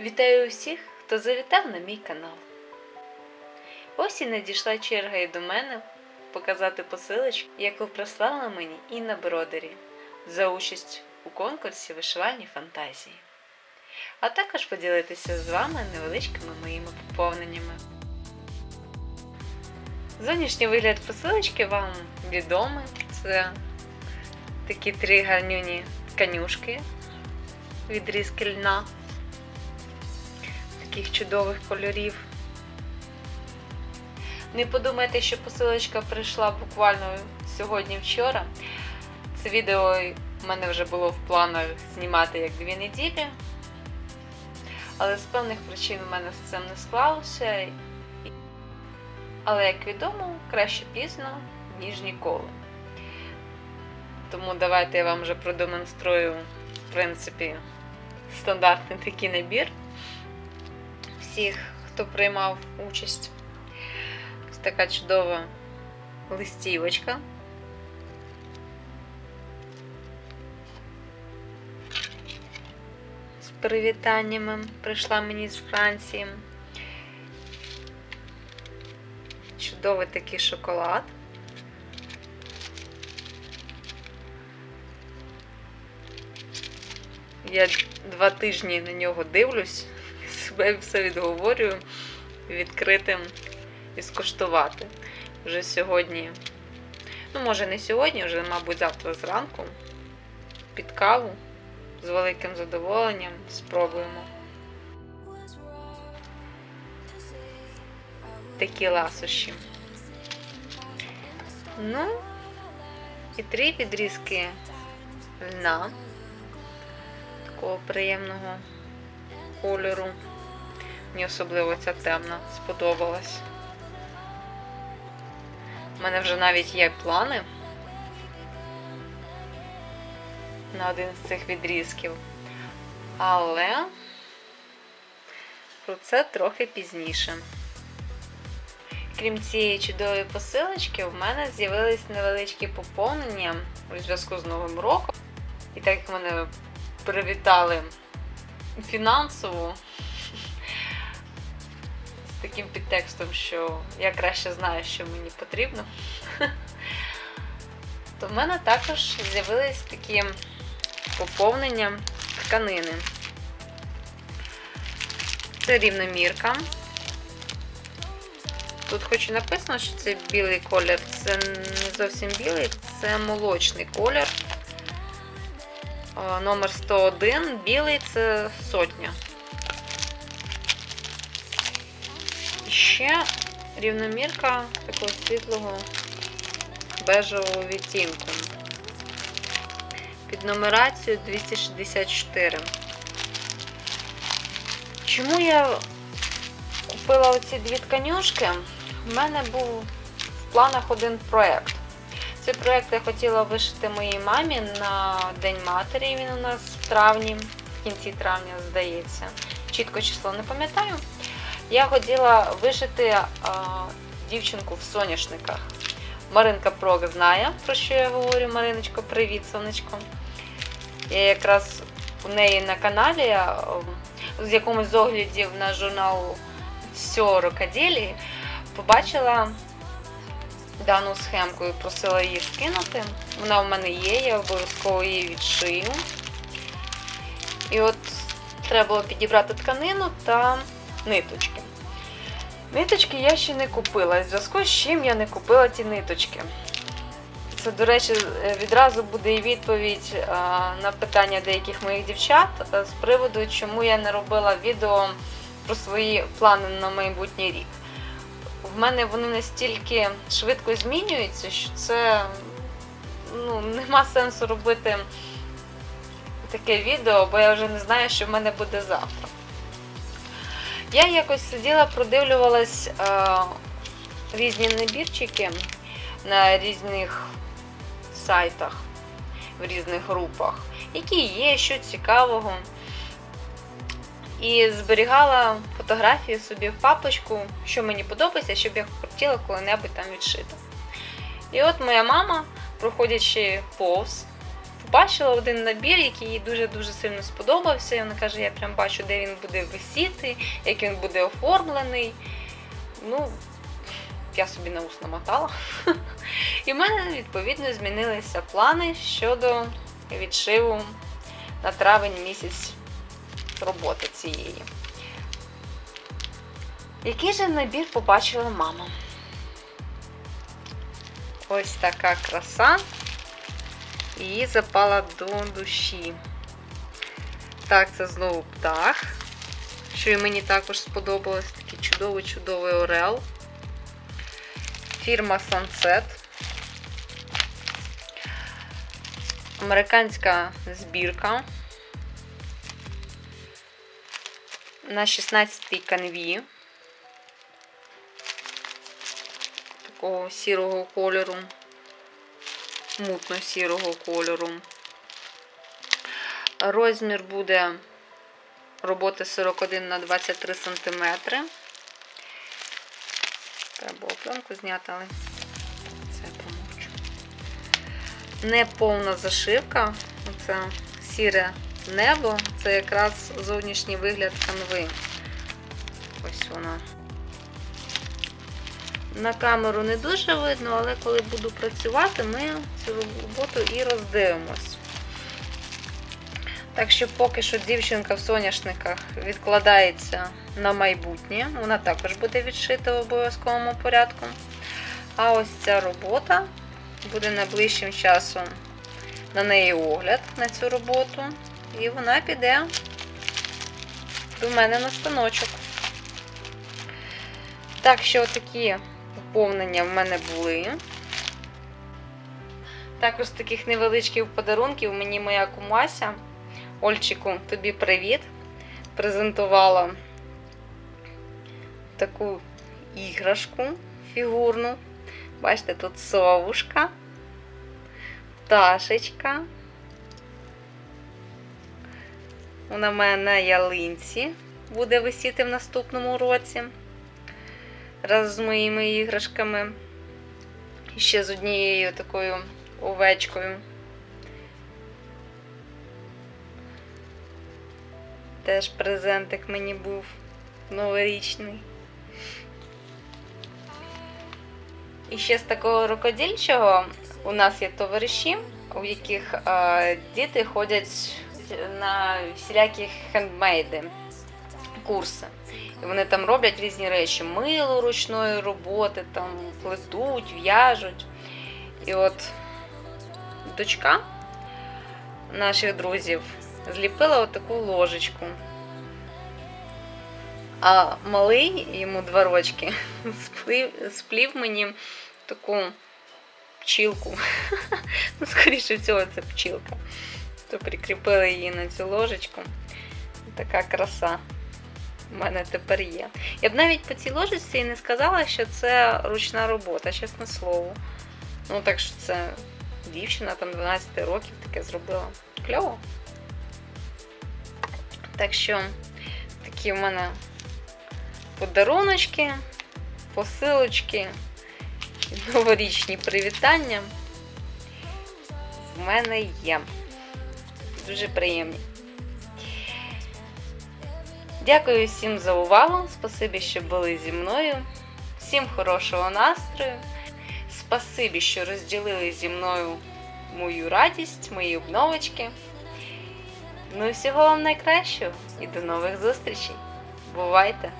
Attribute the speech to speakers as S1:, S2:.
S1: Вітаю усіх, хто завітав на мій канал. Ось і надійшла черга і до мене показати посилочку, яку прислала мені Інна Бродері за участь у конкурсі вишивальні фантазії. А також поділитися з вами невеличкими моїми поповненнями. Зовнішній вигляд посилочки вам відомий. Це такі три гарнюні конюшки відрізки льна таких чудових кольорів. Не подумайте, що посилочка прийшла буквально сьогодні-вчора. Це відео в мене вже було в планах знімати як дві неділі, але з певних причин в мене з цим не склалося. Але, як відомо, краще пізно, ніж ніколи. Тому давайте я вам вже продемонструю, в принципі, стандартний такий набір всіх, хто приймав участь. Ось така чудова листівочка. З привітаннями прийшла мені з Франції. Чудовий такий шоколад. Я два тижні на нього дивлюсь, себе все відговорюю відкритим і скуштувати. Вже сьогодні, ну, може, не сьогодні, вже, мабуть, завтра зранку під каву з великим задоволенням спробуємо. Такі ласощі. Ну, і три підрізки льна такого приємного кольору. Мені особливо ця темна сподобалась. У мене вже навіть є плани на один з цих відрізків. Але про це трохи пізніше. Крім цієї чудової посилочки, в мене з'явились невеличкі поповнення у зв'язку з Новим роком. І так як мене привітали фінансово таким підтекстом, що я краще знаю, що мені потрібно, то в мене також з'явились такі поповнення тканини. Це рівномірка. Тут хоч і написано, що це білий колір, це не зовсім білий, це молочний колір. Номер 101, білий це сотня. Ще рівномірка такого світлого бежевого відтінку. Під нумерацією 264. Чому я купила оці дві тканюшки? У мене був в планах один проєкт. Цей проєкт я хотіла вишити моїй мамі на День матері. Він у нас в травні, в кінці травня, здається. Чітко число не пам'ятаю. Я хотіла вишити а, дівчинку в соняшниках. Маринка Прок знає, про що я говорю. Мариночко, привіт, сонечко. Я якраз у неї на каналі, з якомусь з оглядів на журнал «Все рукоделі» побачила дану схемку і просила її скинути. Вона в мене є, я обов'язково її відшию. І от треба було підібрати тканину та ниточки. Ниточки я ще не купила. В зв'язку з чим я не купила ті ниточки. Це, до речі, відразу буде і відповідь на питання деяких моїх дівчат з приводу, чому я не робила відео про свої плани на майбутній рік в мене вони настільки швидко змінюються, що це ну, нема сенсу робити таке відео, бо я вже не знаю, що в мене буде завтра. Я якось сиділа, продивлювалась е, різні набірчики на різних сайтах, в різних групах, які є, що цікавого і зберігала фотографії собі в папочку, що мені подобається, щоб я хотіла коли-небудь там відшити. І от моя мама, проходячи повз побачила один набір, який їй дуже-дуже сильно сподобався. І вона каже, я прям бачу, де він буде висіти, як він буде оформлений. Ну, я собі на ус намотала. І в мене, відповідно, змінилися плани щодо відшиву на травень місяць роботи цієї. Який же набір побачила мама? Ось така краса. І запала до душі. Так, це знову птах, що і мені також сподобалось. Такий чудовий-чудовий орел. Фірма Sunset. Американська збірка. На 16-й канві. Такого сірого кольору мутно-сірого кольору. Розмір буде роботи 41 на 23 см. Треба було пленку зняти, але це промовчу. Не повна зашивка. Це сіре небо, це якраз зовнішній вигляд канви. Ось вона. На камеру не дуже видно, але коли буду працювати, ми цю роботу і роздивимось. Так що поки що дівчинка в соняшниках відкладається на майбутнє, вона також буде відшита в обов'язковому порядку. А ось ця робота буде найближчим часом на неї огляд на цю роботу, і вона піде до мене на станочок. Так що такі поповнення в мене були. Також з таких невеличких подарунків мені моя кумася, Ольчику, тобі привіт! Презентувала таку іграшку фігурну. Бачите, тут совушка, пташечка. Вона в мене на ялинці буде висіти в наступному році разом з моїми іграшками. І ще з однією такою овечкою. Теж презентик мені був новорічний. І ще з такого рукодільчого у нас є товариші, у яких е, діти ходять на всілякі хендмейди курси. І вони там роблять різні речі, мило ручної роботи, там плетуть, в'яжуть. І от дочка наших друзів зліпила отаку ложечку. А малий, йому два рочки, сплів, сплів мені таку пчілку. ну, скоріше всього, це пчілка. То прикріпили її на цю ложечку. Така краса в мене тепер є. Я б навіть по цій ложечці і не сказала, що це ручна робота, чесне слово. Ну, так що це дівчина там 12 років таке зробила. Кльово. Так що такі в мене подаруночки, посилочки, новорічні привітання в мене є. Дуже приємні. Дякую всім за увагу. Спасибі, що були зі мною. Всім хорошого настрою. Спасибі, що розділили зі мною мою радість, мої обновочки. Ну і всього вам найкращого і до нових зустрічей. Бувайте!